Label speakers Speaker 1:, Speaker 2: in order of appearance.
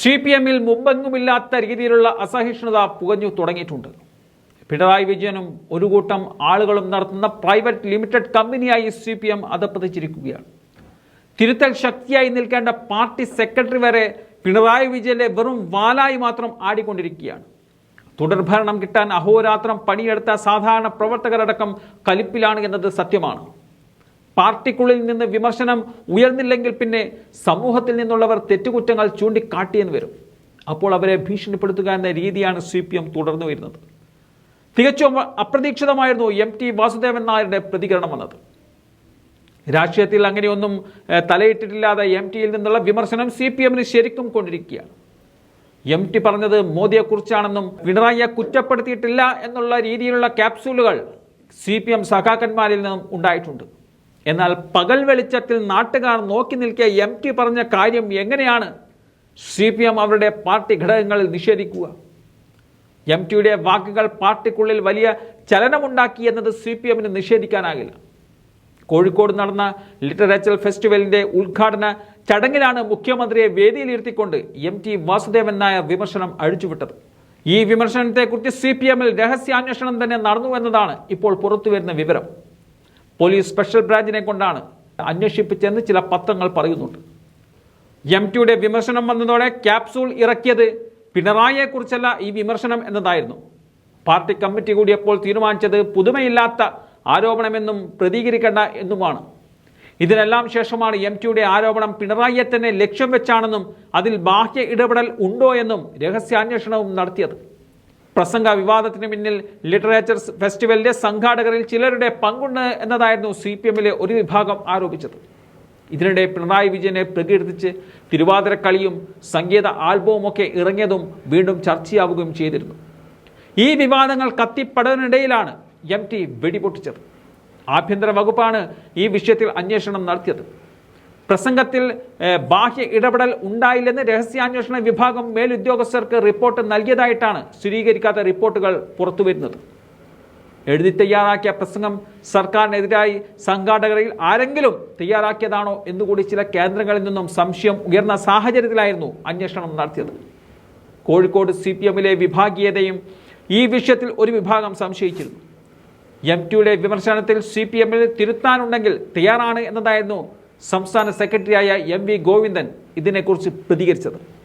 Speaker 1: C P എമ്മിൽ മുമ്പെങ്ങുമില്ലാത്ത രീതിയിലുള്ള അസഹിഷ്ണുത പുകഞ്ഞു തുടങ്ങിയിട്ടുണ്ട്. പിണറായി വിജയനും ഒരു കൂട്ടം ആളുകളും നടത്തുന്ന പ്രൈവറ്റ് ലിമിറ്റഡ് കമ്പനിയായി സി പി എം അധപ്പതിച്ചിരിക്കുകയാണ് തിരുത്തൽ ശക്തിയായി നിൽക്കേണ്ട പാർട്ടി സെക്രട്ടറി വരെ പിണറായി വിജയന്റെ വെറും വാലായി മാത്രം ആടിക്കൊണ്ടിരിക്കുകയാണ്. തുടർഭരണം കിട്ടാൻ അഹോരാത്രം പണിയെടുത്ത സാധാരണ പ്രവർത്തകരടക്കം കലിപ്പിലാണ് എന്നത് സത്യമാണ്. പാർട്ടിക്കുള്ളിൽ നിന്ന് വിമർശനം ഉയർന്നില്ലെങ്കിൽ പിന്നെ സമൂഹത്തിൽ നിന്നുള്ളവർ തെറ്റുകുറ്റങ്ങൾ ചൂണ്ടിക്കാട്ടിയെന്ന് വരും. അപ്പോൾ അവരെ ഭീഷണിപ്പെടുത്തുക എന്ന രീതിയാണ് സി പി എം തുടർന്നു വരുന്നത്. തികച്ചും അപ്രതീക്ഷിതമായിരുന്നു എം ടി വാസുദേവൻ നായരുടെ പ്രതികരണം വന്നത്. രാഷ്ട്രീയത്തിൽ അങ്ങനെയൊന്നും തലയിട്ടിട്ടില്ലാതെ എം ടിയിൽ നിന്നുള്ള വിമർശനം സി പി എമ്മിന് ശരിക്കും കൊണ്ടിരിക്കുകയാണ്. എം ടി പറഞ്ഞത് മോദിയെക്കുറിച്ചാണെന്നും പിണറായിയെ കുറ്റപ്പെടുത്തിയിട്ടില്ല എന്നുള്ള രീതിയിലുള്ള ക്യാപ്സൂളുകൾ സി പി എം സഖാക്കന്മാരിൽ നിന്നും ഉണ്ടായിട്ടുണ്ട്. എന്നാൽ പകൽ വെളിച്ചത്തിൽ നാട്ടുകാർ നോക്കി നിൽക്കെ എം ടി പറഞ്ഞ കാര്യം എങ്ങനെയാണ്? സി പി എം അവരുടെ പാർട്ടി ഘടകങ്ങളിൽ നിഷേധിക്കുക. എം ടിയുടെ വാക്കുകൾ പാർട്ടിക്കുള്ളിൽ വലിയ ചലനമുണ്ടാക്കി എന്നത് സി പി എമ്മിന് നിഷേധിക്കാനാകില്ല. കോഴിക്കോട് നടന്ന ലിറ്ററേച്ചർ ഫെസ്റ്റിവലിന്റെ ഉദ്ഘാടന ചടങ്ങിലാണ് മുഖ്യമന്ത്രിയെ വേദിയിലിരുത്തിക്കൊണ്ട് എം ടി വാസുദേവൻ നായർ വിമർശനം അഴിച്ചുവിട്ടത്. ഈ വിമർശനത്തെക്കുറിച്ച് സി പി എമ്മിൽ രഹസ്യാന്വേഷണം തന്നെ നടന്നു എന്നതാണ് ഇപ്പോൾ പുറത്തുവരുന്ന വിവരം. പോലീസ് സ്പെഷ്യൽ ബ്രാഞ്ചിനെ കൊണ്ടാണ് അന്വേഷിപ്പിച്ചെന്ന് ചില പത്രങ്ങൾ പറയുന്നുണ്ട്. എം ടിയുടെ വിമർശനം വന്നതോടെ ക്യാപ്സൂൾ ഇറക്കിയത് പിണറായിയെക്കുറിച്ചല്ല ഈ വിമർശനം എന്നതായിരുന്നു. പാർട്ടി കമ്മിറ്റി കൂടിയപ്പോൾ തീരുമാനിച്ചത് പുതുമയില്ലാത്ത ആരോപണമെന്നും പ്രതികരിക്കേണ്ട എന്നുമാണ്. ഇതിനെല്ലാം ശേഷമാണ് എം ടിയുടെ ആരോപണം പിണറായിയെ തന്നെ ലക്ഷ്യം വെച്ചാണെന്നും അതിൽ ബാഹ്യ ഇടപെടൽ ഉണ്ടോ എന്നും രഹസ്യാന്വേഷണവും നടത്തിയത്. പ്രസംഗ വിവാദത്തിന് പിന്നിൽ ലിറ്ററേച്ചർ ഫെസ്റ്റിവലിന്റെ സംഘാടകരിൽ ചിലരുടെ പങ്കുണ്ട് എന്നതായിരുന്നു സി പി എമ്മിലെ ഒരു വിഭാഗം ആരോപിച്ചത്. ഇതിനിടെ പിണറായി വിജയനെ പ്രകീർത്തിച്ച് തിരുവാതിരക്കളിയും സംഗീത ആൽബവും ഒക്കെ ഇറങ്ങിയതും വീണ്ടും ചർച്ചയാവുകയും ചെയ്തിരുന്നു. ഈ വിവാദങ്ങൾ കത്തിപ്പടവിനിടയിലാണ് എം ടി വെടിപൊട്ടിച്ചത്. ആഭ്യന്തര വകുപ്പാണ് ഈ വിഷയത്തിൽ അന്വേഷണം നടത്തിയത്. പ്രസംഗത്തിൽ ബാഹ്യ ഇടപെടൽ ഉണ്ടായില്ലെന്ന് രഹസ്യാന്വേഷണ വിഭാഗം മേലുദ്യോഗസ്ഥർക്ക് റിപ്പോർട്ട് നൽകിയതായിട്ടാണ് സ്ഥിരീകരിക്കാത്ത റിപ്പോർട്ടുകൾ പുറത്തുവരുന്നത്. എഴുതി തയ്യാറാക്കിയ പ്രസംഗം സർക്കാരിനെതിരായി സംഘാടകരിൽ ആരെങ്കിലും തയ്യാറാക്കിയതാണോ എന്നുകൂടി ചില കേന്ദ്രങ്ങളിൽ നിന്നും സംശയം ഉയർന്ന സാഹചര്യത്തിലായിരുന്നു അന്വേഷണം നടത്തിയത്. കോഴിക്കോട് സി പി എമ്മിലെ വിഭാഗീയതയും ഈ വിഷയത്തിൽ ഒരു വിഭാഗം സംശയിച്ചിരുന്നു. എം ടിയുടെ വിമർശനത്തിൽ സി പി എമ്മിൽ തിരുത്താനുണ്ടെങ്കിൽ തയ്യാറാണ് എന്നതായിരുന്നു സംസ്ഥാന സെക്രട്ടറിയായ എം വി ഗോവിന്ദൻ ഇതിനെക്കുറിച്ച് പ്രതികരിച്ചത്.